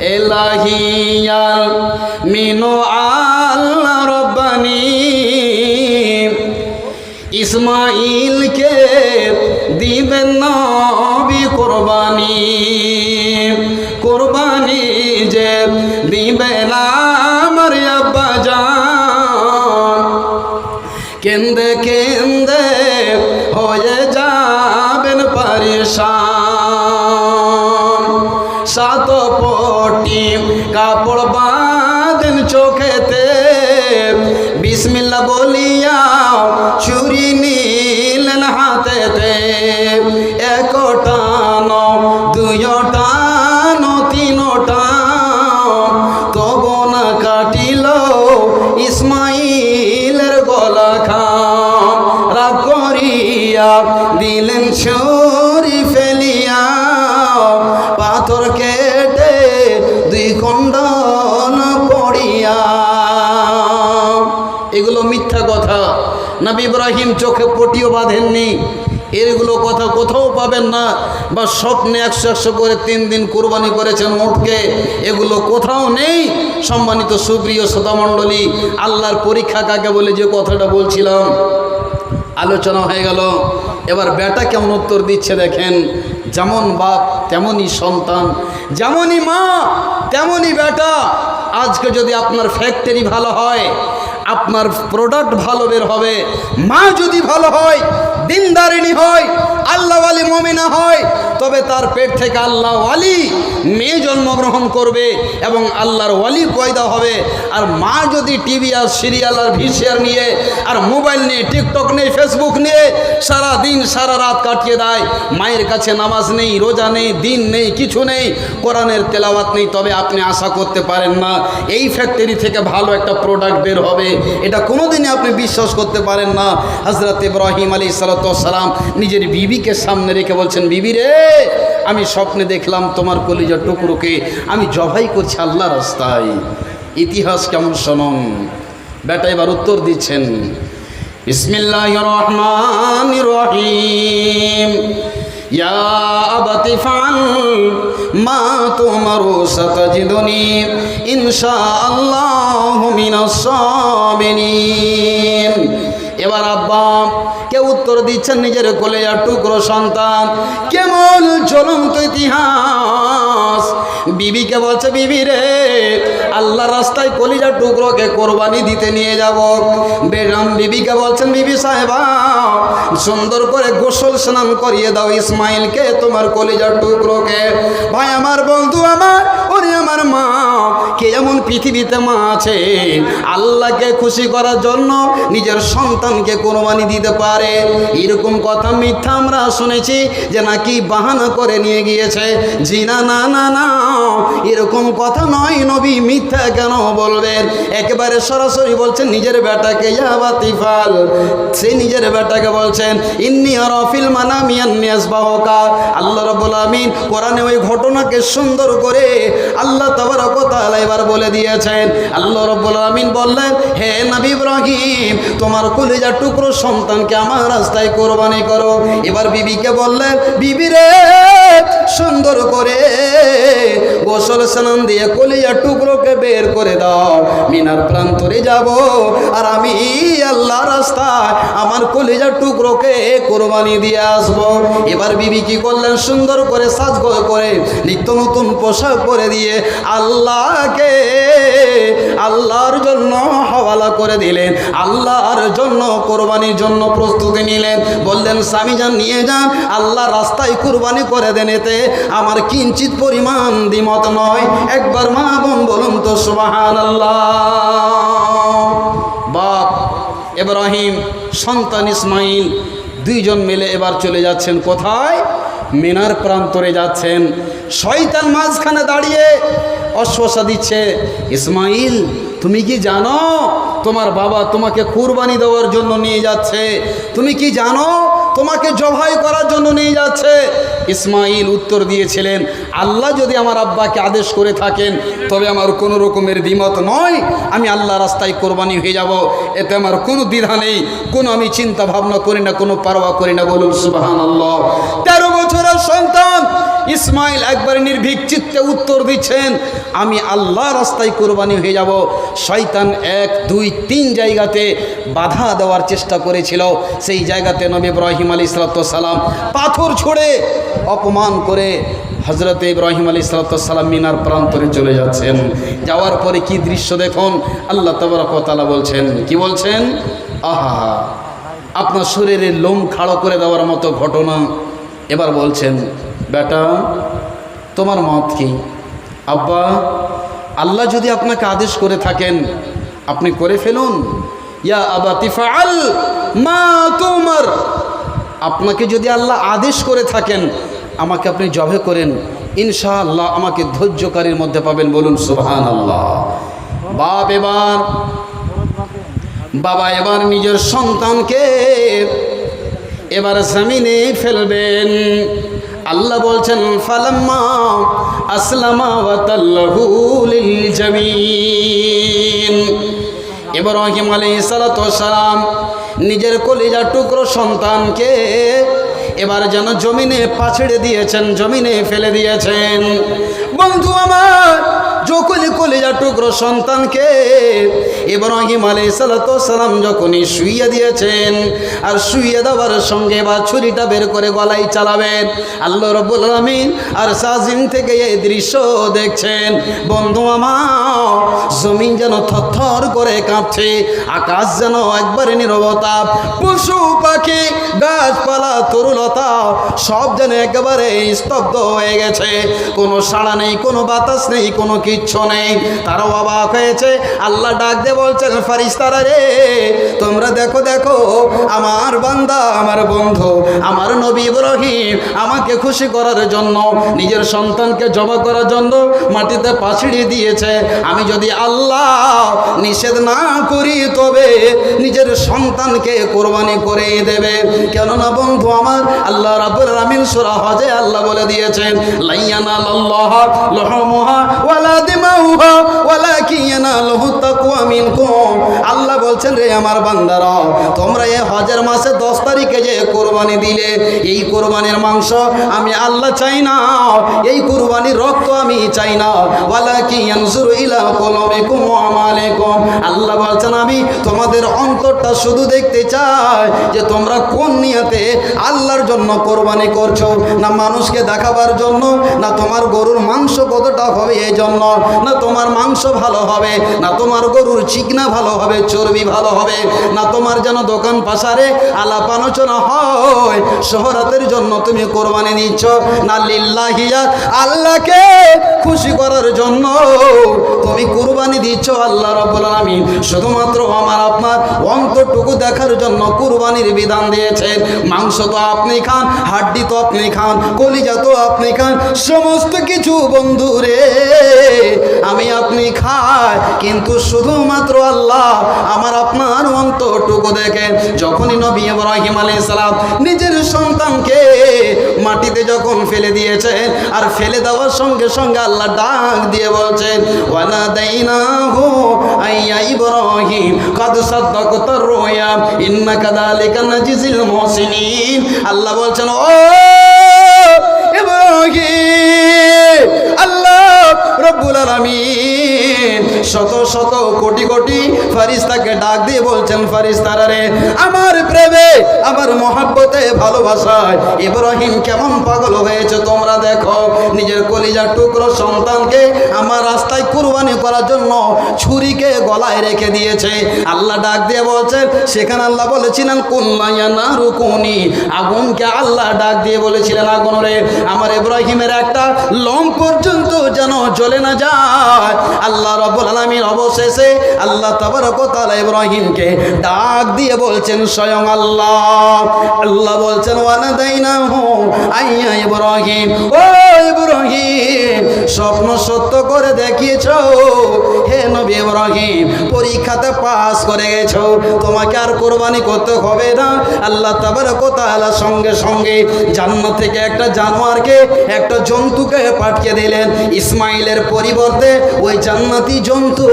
এলাহিয়াল মিনো আল্লাহ রব্বানি। ইসমাইলকে দিবেন নবী কোরবানি। কোরবানি যে দিবেন আমার আব্বা জান। কেন্দে কেন্দে হয়ে যাবেন পারিশান। সাত কাপড় বাঁধেন চোখেতে। বিসমিল্লা বলিয়া চুরি নিলেন হাতেতে। একটান দুইটান তিনটান তব না কাটিল ইসমাইলের গলা খান রাগ করিয়া দিলেন ছুরি নবী ইব্রাহিম চোখে পটিও বাঁধেননি। এগুলো কথা কোথাও পাবেন না। বা স্বপ্নে একশো একশো করে তিন দিন কোরবানি করেছেন উঠকে এগুলো কোথাও নেই। সম্মানিত সুপ্রিয় শ্রোতামণ্ডলী আল্লাহর পরীক্ষা কাকে বলে যে কথাটা বলছিলাম? আলোচনা হয়ে গেল। এবার বেটা কেমন উত্তর দিচ্ছে দেখেন। যেমন বাপ তেমনই সন্তান। যেমনই মা তেমনই বেটা। আজকে যদি আপনার ফ্যাক্টরি ভালো হয় আপনার প্রোডাক্ট ভালো বের হবে। মা যদি ভালো হয়, দিনদারিণী হয় আল্লাহ আলী মমিনা হয় তবে তার পেট থেকে আল্লাহ ওয়ালি। মেয়ে জন্মগ্রহণ করবে এবং আল্লাহর ওয়ালি পয়দা হবে। আর মা যদি টিভি আর সিরিয়াল আর ভিসিআর নিয়ে আর মোবাইল নিয়ে, টিকটক নিয়ে, ফেসবুক নিয়ে সারা দিন সারা রাত কাটিয়ে দেয়, মায়ের কাছে নামাজ নেই, রোজা নেই, দিন নেই, কিছু নেই, কোরআনের তেলাওয়াত নেই, তবে আপনি আশা করতে পারেন না। এই ফ্যাক্টরি থেকে ভালো একটা প্রোডাক্ট বের হবে। এটা কোনোদিনই আপনি বিশ্বাস করতে পারেন না। হজরত ইব্রাহিম আলী সালাতাম নিজের বিবিকে সামনে রেখে বলছেন, বিবি রে আমি স্বপ্নে দেখলাম তোমার কলিজার টুকরোকে আমি জবাই করছি আল্লাহ রাস্তায়। ইতিহাস কেমন শোনন বেটা এবার উত্তর দিচ্ছেন। বিসমিল্লাহ রহমান রহিম ইয়া আবাতি ফাল মা তোমারু সাতাজিদুনি। ইনশাআল্লাহু মিনাস সাবিরিন। এবার আব্বা উত্তর দিচ্ছেন নিজের কোলে আর টুকরো সন্তান। কেমন চলন্ত ইতিহাস। বিবিকে বলছে, বিবি রে আল্লাহ রাস্তায় কলিজার টুকরোকে কোরবানি দিতে নিয়ে যাব। বেরাম বিবিকে বলছেন, বিবি সাহেবা, সুন্দর করে গোসল স্নান করিয়ে দাও ইসমাইলকে, তোমার কলিজার টুকরোকে। ভাই, আমার বন্ধু আমার আমার মা, কে এমন পৃথিবীতে মা আছে? আল্লাহকে খুশি করার জন্য নিজের সন্তানকে কোরবানি দিতে পারে। এরকম কথা মিথ্যা আমরা শুনেছি যে নাকি বাহানা করে নিয়ে গিয়েছে। জি না না না না, এরকম কথা নয় নবী, মিথ্যা কেন বলবেন? একেবারে সরাসরি বলছেন, নিজের বেটাকে ইয়াবাতিফাল সে নিজের বেটাকে বলছেন, ইন্নি রফিল মানা মিয়ান্নিয়াস বাহকা আল্লাহ রব্বুল আমিন কোরআনে ওই ঘটনাকে সুন্দর করে আল্লাহ তাআলা এবার বলে দিয়েছেন, আল্লাহ রব্বুল আমিন বললেন, হে নবী ইব্রাহিম, তোমার কলিজার টুকরো সন্তানকে আমার রাস্তায় কোরবানি করো। এবার বিবিকে বললেন, বিবি রে সুন্দর করে গোসল স্নান দিয়ে কলিজার টুকরোকে বের করে দাও। মিনার প্রান্তরে যাব আর আমি আল্লাহ রাস্তায় আমার কলিজার টুকরোকে কোরবানি দিয়ে আসব। এবার বিবি কি করলেন? সুন্দর করে সাজ করে নিত্য নতুন পোশাক পরে দিয়ে আল্লাহকে আল্লাহর জন্য হওয়ালা করে দিলেন। জন্য, কোরবানির জন্য প্রস্তুতি নিলেন। বললেন, স্বামী যান, নিয়ে যান। আল্লাহ রাস্তায় কোরবানি করে দেন এতে। আমার কিঞ্চিত পরিমাণ দ্বিমত নয়। একবার মা বোন বলুন তো সুবাহান বাপ এব্রাহিম সন্তান ইসমাইল দুইজন মিলে এবার চলে যাচ্ছেন কোথায়? মিনার প্রান্তরে যাচ্ছেন। শয়তান মাঝখানে দাঁড়িয়ে অশ্বাসা দিচ্ছে, ইসমাইল, তুমি কি জানো তোমার বাবা তোমাকে কুরবানি দেওয়ার জন্য নিয়ে যাচ্ছে? তুমি কি জানো তোমাকে জবাই করার জন্য নিয়ে যাচ্ছে? ইসমাইল উত্তর দিয়েছিলেন, আল্লাহ যদি আমার আব্বাকে আদেশ করে থাকেন, তবে আমার কোনো রকমের দ্বিমত নয়। আমি আল্লাহ রাস্তায় কোরবানি হয়ে যাব। এতে আমার কোনো দ্বিধা নেই। কোনো আমি চিন্তা ভাবনা করি না, কোনো পারোয়া করি না। বলুন সুবাহান আল্লাহ তেরো বছরের সন্তান ইসমাইল একবার নির্ভীক চিত্তে উত্তর দিচ্ছেন, আমি আল্লাহ রাস্তায় কোরবানি হয়ে যাব। শয়তান এক, দুই, তিন জায়গাতে বাধা দেওয়ার চেষ্টা করেছিল। সেই জায়গাতে নবী ইব্রাহিম আলী সালাম পাথর ছড়ে অপমান করে হজরত ইব্রাহিম আলী সালাম মিনার প্রান্তরে চলে যাচ্ছেন। যাওয়ার পরে কি দৃশ্য দেখুন? আল্লাহ তবরকতালা বলছেন, কি বলছেন? আহা, আপনার শরীরের লোম খাড়ো করে দেওয়ার মতো ঘটনা। এবার বলছেন, বেটা, তোমার মত কি? আব্বা, আল্লাহ যদি আপনাকে আদেশ করে থাকেন, আপনি করে ফেলুন। ইয়া আবা তিফাল মা তোমার। আপনাকে যদি আল্লাহ আদেশ করে থাকেন, আমাকে আপনি জবে করেন। ইনশাআল্লাহ আমাকে ধৈর্যকারীর মধ্যে পাবেন। বলুন সুবহান আল্লাহ বাপ এবার, বাবা এবার নিজের সন্তানকে এবার জমিনে ফেলবেন। আল্লাহ বলছেন, ফালাম্মা আসলামা ওয়াতাল্লাহু লিল জামিন। ইব্রাহিম আলাইহিস সালাতু সালাম নিজের কলিজা টুকরো সন্তানকে এবার যেন জমিনে পাছড়ে দিয়েছেন, জমিনে ফেলে দিয়েছেন। বন্ধু আমার, যখনই কলিজা টুকরো সন্তানকে ইব্রাহিম আলাই সালাম যখনই শুইয়ে দিয়েছেন, আর শুইয়ে দেওয়ার সঙ্গে বা ছুরিটা বের করে গলায় চালাবেন, আল্লাহ রব্বুল আলমিন আর সাজিম থেকে এই দৃশ্য দেখছেন, বন্ধু আমার, জমিন যেন থরথর করে কাঁপছে, আকাশ যেন একবারে নিরবতা, পশু পাখি, গাছপালা তরুলতা সব যেন একেবারে স্তব্ধ হয়ে গেছে, কোনো সাড়া নেই, কোনো বাতাস নেই, কোনো কিচ্ছু নেই, তারাও অবাক হয়েছে, আল্লাহ ডাক দিয়ে বলছেন, ফারিস্তারা রে, তোমরা দেখো দেখো, আমার বান্দা, আমার বন্ধু, আমার নবী ইব্রাহিম আমাকে খুশি করার জন্য, নিজের সন্তানকে জমা করার জন্য মাটিতে পাছিড়ি দিয়েছে। আমি যদি আল্লাহ নিষেধ না করি, তবে নিজের সন্তানকে কোরবানি করে দেবে। কেননা বন্ধু আমার, আল্লাহ রাব্বুল আলামিন সূরা হজে আল্লাহ বলে দিয়েছেন, লাইয়ানা আল্লাহ লহমুহা ওয়ালা দিমাউহা ওয়ালাকিন ইয়ানালুহু তাকওয়া মিনকুম আল্লাহ বলছেন রে আমার বান্দারা তোমরা এ হজের মাসে কোরবানি দিলে, এই কোরবানির মাংস আমি আল্লাহ চাই না, এই কোরবানির রক্ত আমি চাই না। আল্লাহ বলছেন, আমি তোমাদের অন্তরটা শুধু দেখতে চাই যে তোমরা কোন নিয়তে আল্লাহর জন্য কোরবানি করছ, না মানুষকে দেখাবার জন্য, না তোমার গরুর মাংস কতটা হবে এই জন্য, না তোমার মাংস ভালো হবে, না তোমার গরুর চিকনা ভালো হবে, চর্বি ভালো হবে, না তোমার যেন দোকান পাশারে আলাপ আলোচনা হয় শহরাতের জন্য তুমি কোরবানি নিচ্ছ। না লিল্লাহিয়া আল্লাহকে খুশি করার জন্য তুমি কোরবানি দিচ্ছ আল্লাহ রাব্বুল আলামিন। শুধুমাত্র আমার, আপনার অন্তরটুকু দেখার জন্য কুরবানির বিধান দিয়েছেন। মাংস তো আপনি খান, হাড্ডি তো আপনি খান, কলিজা তো আপনি খান, সমস্ত কিছু বন্ধু রে আমি আপনি খাই, কিন্তু শুধুমাত্র আল্লাহ আমার, আপনার অন্তটুকু দেখেন। যখনই নবী ইব্রাহিম আলাইহিস সালাম নিজের সন্তানকে মাটিতে যখন ফেলে দিয়েছেন, আর ফেলে দেওয়ার সঙ্গে সঙ্গে আল্লাহ ডাক দিয়ে বলছেন ওয়ালা দাইনাহু আইয়া ইব্রাহিম, কাদ সাদ্দাকতার রুয়া, ইন্নাকা যালিকা নাজিজিল মুহসিনিন। আল্লাহ বলছেন, ও ইব্রাহিম, আল্লাহ রব্বুল আলামিন। শত শত কোটি কোটি ফারিস্তাকে ডাক দিয়ে বলছেন ফারিস্তারা রে আমার প্রেমে, আমার মহাব্বতে, ভালোবাসায় ইব্রাহিম কেমন পাগল হয়েছে তোমরা দেখো। নিজের কলিজার টুকরো সন্তানকে আমার রাস্তায় কুরবানি করার জন্য ছুরিকে গলায় রেখে দিয়েছে। আল্লাহ ডাক দিয়ে বলছেন, সেখানে আল্লাহ বলেছিলেন কুল্লাইয়া না রুকুনি আগুনকে আল্লাহ ডাক দিয়ে বলেছিলেন, আগুন রে, আমার ইব্রাহিমের একটা লম পর্যন্ত যেন জ্বলে না যায়। আল্লাহ রব্বুল আলামিন অবশেষে আল্লাহ তাবারক ওয়া তাআলা ইব্রাহিমকে ডাক দিয়ে বলছেন, স্বয়ং আল্লাহ। আল্লাহ বলছেন ওয়ানাদাইনাহু আইয়া ইব্রাহিম। ও স্বপ্ন সত্য করে দেখিয়েছো। হে নবী ইব্রাহিম, পরীক্ষাতে পাস করে গেছো। তোমাকে আর কোরবানি করতে হবে না। আল্লাহ তাবারক ওয়া তাআলা সঙ্গে সঙ্গে জান্নাত থেকে একটা জানোয়ারকে, একটা জন্তুকে পাঠিয়ে দিলেন। ইসমাইলের পরিবর্তে ওই জান্নাতি জন্তু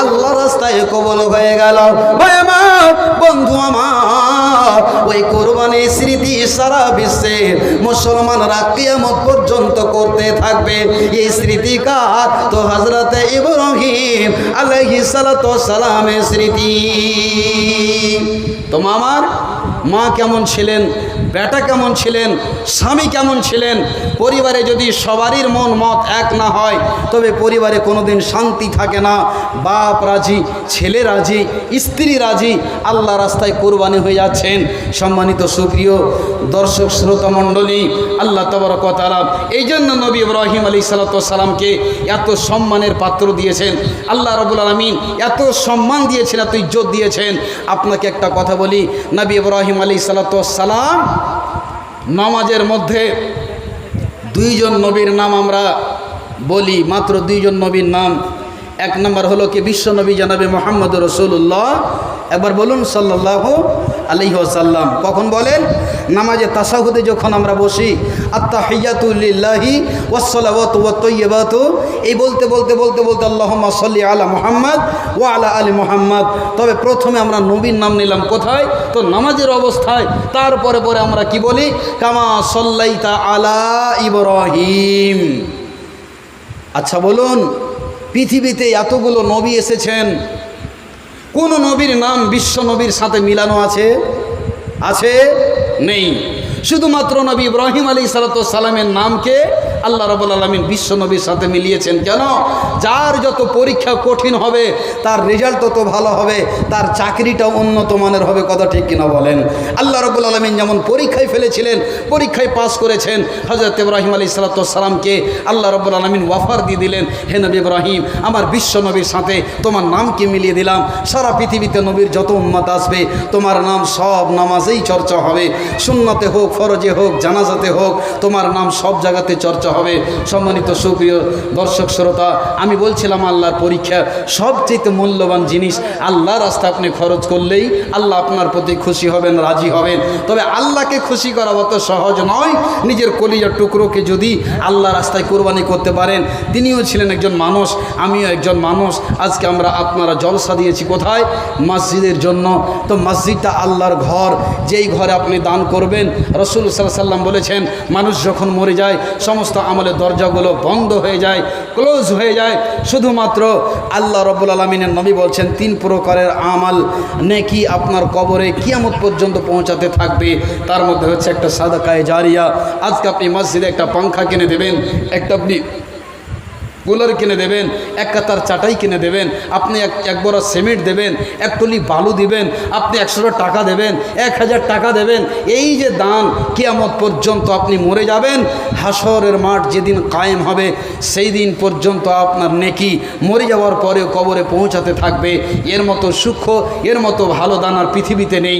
আল্লাহ রাস্তায় কবল হয়ে গেল। বন্ধু আমার, ওই কোরবানি স্মৃতি সারা বিশ্বে মুসলমানরা কিয়ামত পর্যন্ত করতে থাকবে। এই স্মৃতি কার? তো হজরতে ইব্রাহিম আলাইহি সালাতু সালামের স্মৃতি। তো মামার মা কেমন ছিলেন? বেটা কেমন ছিলেন? স্বামী কেমন ছিলেন? পরিবারে যদি সবারই মন মত এক না হয়, তবে পরিবারে কোনোদিন শান্তি থাকে না। বাপ রাজি, ছেলে রাজি, স্ত্রী রাজি, আল্লাহ রাস্তায় কোরবানি হয়ে যাচ্ছেন। সম্মানিত সুপ্রিয় দর্শক, শ্রোতা মণ্ডলী, আল্লাহ তবরকতালা এই জন্য নবী ইব্রাহিম আলী সালাতামকে এত সম্মানের পাত্র দিয়েছেন। আল্লাহ রবুল আলমিন এত সম্মান দিয়েছেন, এত ইজ্জত দিয়েছেন। আপনাকে একটা কথা বলি, নবী ইব্রাহিম আলী সালাতাম নামাজের মধ্যে দুইজন নবীর নাম আমরা বলি, মাত্র দুইজন নবীর নাম। এক নম্বর হলো কি, বিশ্ব নবী জানাবে মোহাম্মদ রসুল্লাহ একবার বলুন সাল্লাহ আলি সাল্লাম কখন বলেন? নামাজে তাসাহুদে যখন আমরা বসি আত্মা হিয়াতুল্লাহি ওসলাবত এই বলতে বলতে বলতে বলতে আল্লাহ সাল্লি আলা মোহাম্মদ ও আলা আলী মোহাম্মদ। তবে প্রথমে আমরা নবীর নাম নিলাম কোথায়? তো নামাজের অবস্থায়। তারপরে, পরে আমরা কি বলি? কামা সল্লাইতা আলা ইব্রাহিম। আচ্ছা বলুন, পৃথিবীতে এতগুলো নবী এসেছেন কোন নবীর নাম বিশ্ব নবীর সাথে মিলানো আছে? আছে? নেই। শুধুমাত্র নবী ইব্রাহিম আলী সালাতামের নামকে আল্লাহ রবুল আলমিন বিশ্ব নবীর সাথে মিলিয়েছেন। কেন? যার যত পরীক্ষা কঠিন হবে, তার রেজাল্ট তত ভালো হবে, তার চাকরিটাও উন্নত মানের হবে, কথা ঠিক কিনা বলেন? আল্লাহ রবুল আলমিন যেমন পরীক্ষায় ফেলেছিলেন, পরীক্ষায় পাস করেছেন হজরত ইব্রাহিম আলী সালাতামকে আল্লাহ রবুল আলমিন ওয়াফার দিয়ে দিলেন, হে নবী ইব্রাহিম, আমার বিশ্ব নবীর সাথে তোমার নামকে মিলিয়ে দিলাম, সারা পৃথিবীতে নবীর যত উম্মাত আসবে, তোমার নাম সব নামাজেই চর্চা হবে। সুন্নতে হোক, ফরজে হোক, জানাজাতে হোক, তোমার নাম সব জায়গাতে চর্চা হবে। সম্মানিত সুপ্রিয় দর্শক, শ্রোতা, আমি বলছিলাম আল্লাহর পরীক্ষা সবচেয়ে মূল্যবান জিনিস। আল্লাহ রাস্তা আপনি খরচ করলেই আল্লাহ আপনার প্রতি খুশি হবেন, রাজি হবেন। তবে আল্লাহকে খুশি করা অত সহজ নয়। নিজের কলিজার টুকরোকে যদি আল্লাহ রাস্তায় কোরবানি করতে পারেন। তিনিও ছিলেন একজন মানুষ, আমিও একজন মানুষ। আজকে আমরা আপনারা জলসা দিয়েছি কোথায়? মসজিদের জন্য। তো মসজিদটা আল্লাহর ঘর। যেই ঘরে আপনি দান করবেন, রসুল সাল্লাম বলেছেন, মানুষ যখন মরে যায়, সমস্ত আমলের দরজাগুলো বন্ধ হয়ে যায় ক্লোজ হয়ে যায়। শুধুমাত্র আল্লাহ রব্বুল আলমিনের নবী বলছেন, তিন প্রকারের আমাল নেকি আপনার কবরে কিয়ামত পর্যন্ত পৌঁছাতে থাকবে। তার মধ্যে হচ্ছে একটা সাদাকায় জারিয়া। আজকে আপনি মসজিদে একটা পাংখা কিনে দেবেন, একটা আপনি কুলার কিনে দেবেন, এক কাতার চাটাই কিনে দেবেন, আপনি এক এক বড় সিমেন্ট দেবেন, এক টলি বালু দিবেন, আপনি একশোটা টাকা দেবেন, এক হাজার টাকা দেবেন, এই যে দান কিয়ামত পর্যন্ত আপনি মরে যাবেন হাসরের মাঠ যেদিন কায়েম হবে, সেই দিন পর্যন্ত আপনার নেকি মরে যাওয়ার পরেও কবরে পৌঁছাতে থাকবে, এর মতো সূক্ষ্ম এর মতো ভালো দান আর পৃথিবীতে নেই।